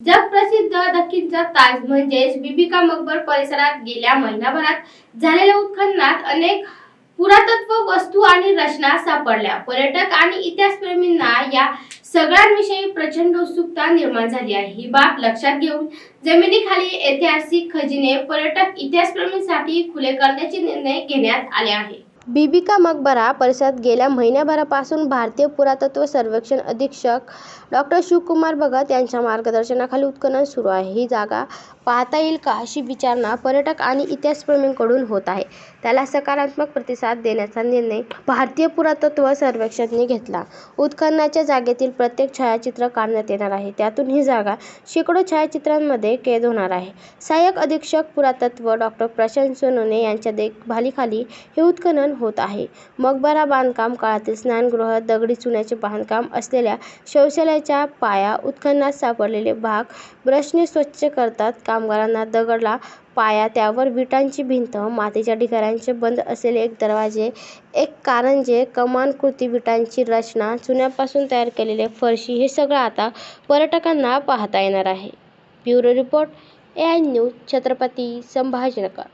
जगप्रसिद्ध दखिणचा ताज म्हणजेच बिबिका मकबर परिसरात गेल्या महिनाभरात झालेल्या उत्खननात अनेक पुरातत्व वस्तू आणि रचना सापडल्या. पर्यटक आणि इतिहासप्रेमींना या सगळ्यांविषयी प्रचंड उत्सुकता निर्माण झाली आहे. ही बाब लक्षात घेऊन जमिनीखाली ऐतिहासिक खजिने पर्यटक इतिहासप्रेमींसाठी खुले करण्याचे निर्णय घेण्यात आले आहे बीबिका मकबरा परिसरात गेल्या महिन्याभरापासून भारतीय पुरातत्व सर्वेक्षण अधीक्षक डॉक्टर शिवकुमार भगत यांच्या मार्गदर्शनाखाली उत्खनन सुरू आहे. ही जागा पाहता येईल का अशी विचारणा पर्यटक आणि इतिहासप्रेमींकडून होत आहे. त्याला सकारात्मक प्रतिसाद देण्याचा निर्णय भारतीय पुरातत्व सर्वेक्षणने घेतला. उत्खननाच्या जागेतील प्रत्येक छायाचित्र काढण्यात येणार आहे. त्यातून ही जागा शेकडो छायाचित्रांमध्ये कैद होणार आहे. सहाय्यक अधीक्षक पुरातत्व डॉक्टर प्रशांत सोनोने यांच्या देखभालीखाली हे उत्खनन होत आहे. मकबरा बांधकाम काळातील स्नानगृह दगडी चुन्याचे बांधकाम असलेल्या शौचालयाच्या पाया उत्खननात सापडलेले भाग ब्रशने स्वच्छ करतात. कामगारांना दगडला. पाया त्यावर विटांची भिंत मातीच्या ढिगाऱ्यांचे बंद असलेले एक दरवाजे एक कारंजे कमानकृती विटांची रचना चुन्यापासून तयार केलेले फरशी हे सगळं आता पर्यटकांना पाहता येणार आहे. Bureau report A I news Chhatrapati Sambhajinagar.